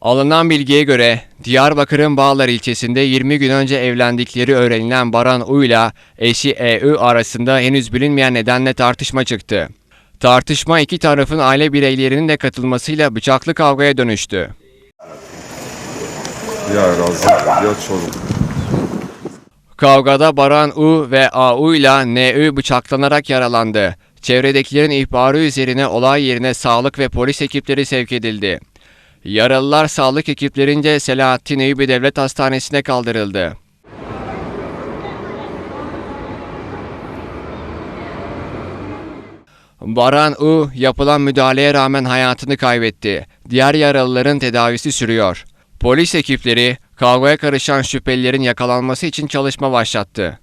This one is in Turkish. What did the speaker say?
Alınan bilgiye göre Diyarbakır'ın Bağlar ilçesinde 20 gün önce evlendikleri öğrenilen Baran U ile eşi E.Ü arasında henüz bilinmeyen nedenle tartışma çıktı. Tartışma iki tarafın aile bireylerinin de katılmasıyla bıçaklı kavgaya dönüştü. Ya razı ya çoluk. Kavgada Baran U ve A.U. ile N.Ü bıçaklanarak yaralandı. Çevredekilerin ihbarı üzerine olay yerine sağlık ve polis ekipleri sevk edildi. Yaralılar sağlık ekiplerince Selahattin Eyüp'ü Devlet Hastanesi'ne kaldırıldı. Baran U yapılan müdahaleye rağmen hayatını kaybetti. Diğer yaralıların tedavisi sürüyor. Polis ekipleri kavgaya karışan şüphelilerin yakalanması için çalışma başlattı.